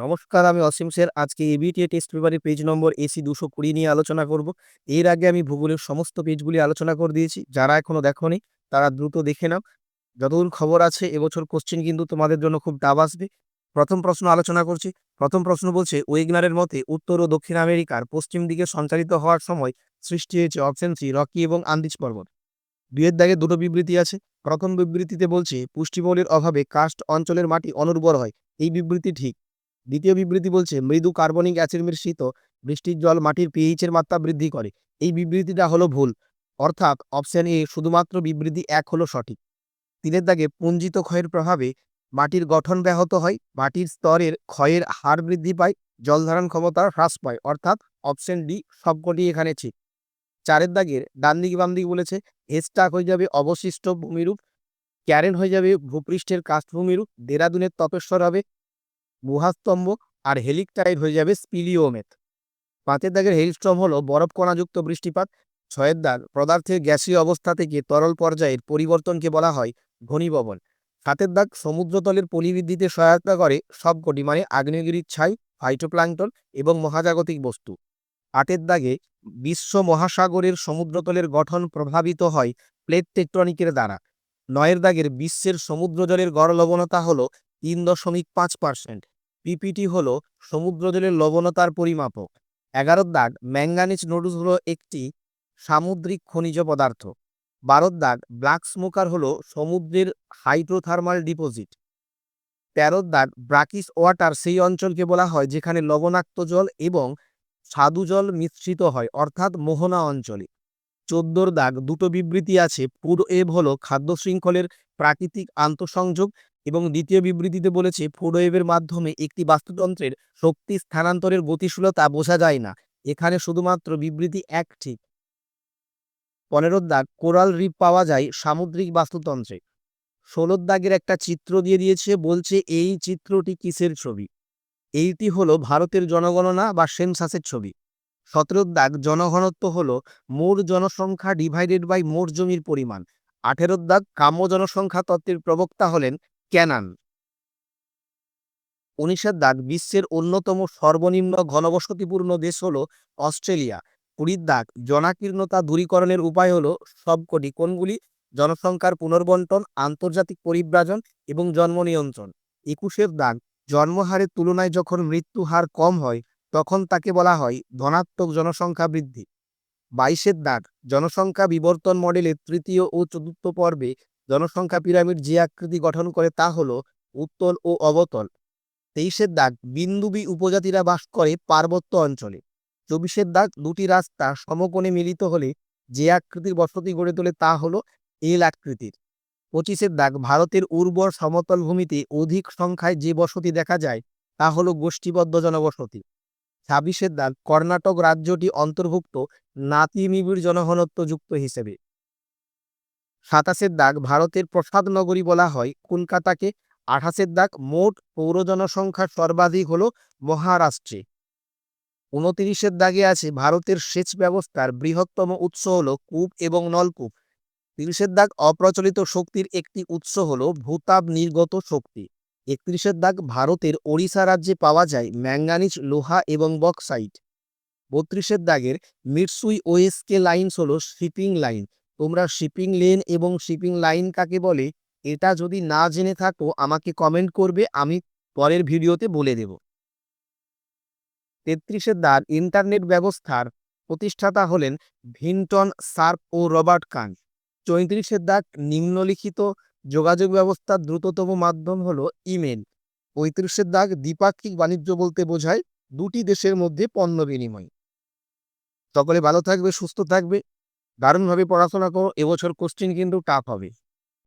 নমস্কার, আমি অসীম স্যার আজকে এবিটিএ টেস্ট পেপারের পেজ নম্বর এসি দুশো কুড়ি নিয়ে আলোচনা করব। এর আগে আমি ভূগোলের সমস্ত পেজগুলি আলোচনা করে দিয়েছি। যারা এখনও দেখোনি, তারা দ্রুত দেখে নাও। যতদূর খবর আছে, এবছর কোশ্চেন কিন্তু তোমাদের জন্য খুব ডাব আসবে। প্রথম প্রশ্ন আলোচনা করছি। প্রথম প্রশ্ন বলছে, ওয়েগনারের মতে উত্তর ও দক্ষিণ আমেরিকার পশ্চিম দিকে সঞ্চালিত হওয়ার সময় সৃষ্টি হয়েছে অপশন সি রকি এবং আন্দিজ পর্বত। দুয়ের দাগে দুটো বিবৃতি আছে। প্রথম বিবৃতিতে বলছে, পুষ্টিমৌলের অভাবে কাস্ট অঞ্চলের মাটি অনুর্বর হয়। এই বিবৃতি ঠিক। দ্বিতীয় বিবৃতি বলছে, মৃদু কার্বনিক অ্যাসিড মিশ্রিত বৃষ্টির জল মাটির পিএইচের মাত্রা বৃদ্ধি করে। এই বিবৃতিটা হলো ভুল। অর্থাৎ অপশন এ শুধুমাত্র বিবৃতি এক হলো সঠিক। তিনের দাগে, পুঞ্জিত ক্ষয়ের প্রভাবে মাটির গঠন ব্যাহত হয়, মাটির স্তরের ক্ষয়ের হার বৃদ্ধি পায়, জল ধারণ ক্ষমতা হ্রাস পায়। অর্থাৎ অপশন ডি সবকটি এখানে ঠিক। চারের দাগের ডান দিক বাম দিক বলেছে হেস্টাক হয়ে যাবে অবশিষ্ট ভূমিরূপ, ক্যারেন হয়ে যাবে ভূপৃষ্ঠের কাষ্ঠভূমিরূপ, দেরাদুনের তপস্বর হবে গুহাস্তম্ভ আর হেলিকটাইড হয়ে যাবে স্পিলিওমেথ। পাঁচের দাগের হেলস্ট্রম হলো বরফ কণাযুক্ত বৃষ্টিপাত। ছয়ের দাগ, পদার্থের গ্যাসীয় অবস্থা থেকে তরল পর্যায়ের পরিবর্তনকে বলা হয় ঘনীভবন। সাতের দাগ, সমুদ্রতলের পলিবৃদ্ধিতে সহায়তা করে সবকটি মানে আগ্নেয়গিরির ছাই ফাইটোপ্লাঙ্কটন এবং মহাজাগতিক বস্তু। আটের দাগে, বিশ্ব মহাসাগরের সমুদ্রতলের গঠন প্রভাবিত হয় প্লেট টেকট্রনিকের দ্বারা। নয়ের দাগের বিশ্বের সমুদ্র জলের গড় লবণতা হল তিন দশমিক পাঁচ পার্সেন্ট। পিপিটি হল সমুদ্রজলের লবণতার পরিমাপক। এগারোর দাগ ম্যাঙ্গানিজ নোডুস হল একটি সামুদ্রিক খনিজ পদার্থ। বারোর দাগ ব্ল্যাক স্মোকার হল সমুদ্রের হাইড্রোথার্মাল ডিপোজিট। তেরোর দাগ ব্রাকিস ওয়াটার সেই অঞ্চলকে বলা হয় যেখানে লবণাক্ত জল এবং স্বাদু জল মিশ্রিত হয়, অর্থাৎ মোহনা অঞ্চলে। চোদ্দোর দাগ দুটো বিবৃতি আছে। ফুড ওয়েভ হলো খাদ্য শৃঙ্খলের প্রাকৃতিক আন্তঃসংযোগ এবং দ্বিতীয় বিবৃতিতে বলেছে ফুড ওয়েভের মাধ্যমে একটি বাস্তুতন্ত্রের শক্তি স্থানান্তরের গতিশীলতা বোঝা যায় না। এখানে শুধুমাত্র বিবৃতি এক ঠিক। পনেরোর দাগ, কোরাল রিপ পাওয়া যায় সামুদ্রিক বাস্তুতন্ত্রে। ষোলোর দাগের একটা চিত্র দিয়ে দিয়েছে, বলছে এই চিত্রটি কিসের ছবি? এইটি হলো ভারতের জনগণনা বা সেন্সাসের ছবি। সতেরোর দাগ, জনঘনত্ব হলো মোট জনসংখ্যা ডিভাইডেড বাই মোট জমির পরিমাণ। আঠেরোর দাগ, কাম্য জনসংখ্যা তত্ত্বের প্রবক্তা হলেন ক্যানান। উনিশের দাগ বিশ্বের অন্যতম সর্বনিম্ন ঘনবসতিপূর্ণ দেশ হলো অস্ট্রেলিয়া। কুড়ির দাগ জনাকীর্ণতা দূরীকরণের উপায় হলো সবকটি কোনগুলি জনসংখ্যার পুনর্বন্টন, আন্তর্জাতিক পরিব্রাজন এবং জন্ম নিয়ন্ত্রণ। একুশের দাগ জন্মহারের তুলনায় যখন মৃত্যু হার কম হয়, তখন তাকে বলা হয় ধনাত্মক জনসংখ্যা বৃদ্ধি। বাইশের দাগ জনসংখ্যা বিবর্তন মডেলের তৃতীয় ও চতুর্থ পর্বে জনসংখ্যা পিরামিড যে আকৃতি গঠন করে তা হলো উত্তল ও অবতল। তেইশের দাগ বিন্দুবি উপজাতিরা বাস করে পার্বত্য অঞ্চলে। চব্বিশের দাগ দুটি রাস্তা সমকোণে মিলিত হলে যে আকৃতির বসতি গড়ে তোলে তা হল এল আকৃতির। পঁচিশের দাগ ভারতের উর্বর সমতল ভূমিতে অধিক সংখ্যায় যে বসতি দেখা যায় তা হলো গোষ্ঠীবদ্ধ জনবসতি। ছাব্বিশের দাগ কর্ণাটক রাজ্যটি অন্তর্ভুক্ত নাতি নিবিড় জনঘনত্ব যুক্ত হিসেবে। সাতাশের দাগ ভারতের প্রসাদ নগরী বলা হয়। কলকাতাকে আঠাশের দাগ মোট পৌর জনসংখ্যার সর্বাধিক হল মহারাষ্ট্রে। উনতিরিশের দাগে আছে ভারতের সেচ ব্যবস্থার বৃহত্তম উৎস হল কূপ এবং নলকূপ। তিরিশের দাগ অপ্রচলিত শক্তির একটি উৎস হল ভূতাপ নির্গত শক্তি। একত্রিশের দাগ ভারতের ওড়িশা রাজ্যে পাওয়া যায় ম্যাঙ্গানিজ লোহা এবং বক্সাইট। বত্রিশের দাগের মিটসুই ওএসকে লাইনস হল শিপিং লাইন। তোমরা শিপিং লেন এবং শিপিং লাইন কাকে বলে, এটা যদি না জেনে থাকো, আমাকে কমেন্ট করবে, আমি পরের ভিডিওতে বলে দেব। তেত্রিশের দ্বার ইন্টারনেট ব্যবস্থার প্রতিষ্ঠাতা হলেন ভিন্টন সার্প ও রবার্ট কান। চৌত্রিশের দাগ নিম্নলিখিত যোগাযোগ ব্যবস্থার দ্রুততম মাধ্যম হলো ইমেল পঁয়ত্রিশের দাগ দ্বিপাক্ষিক বাণিজ্য বলতে বোঝায় দুটি দেশের মধ্যে পণ্য বিনিময়। সকলে ভালো থাকবে, সুস্থ থাকবে। দারুণভাবে পড়াশোনা করো এবছর কোশ্চিন কিন্তু টাফ হবে।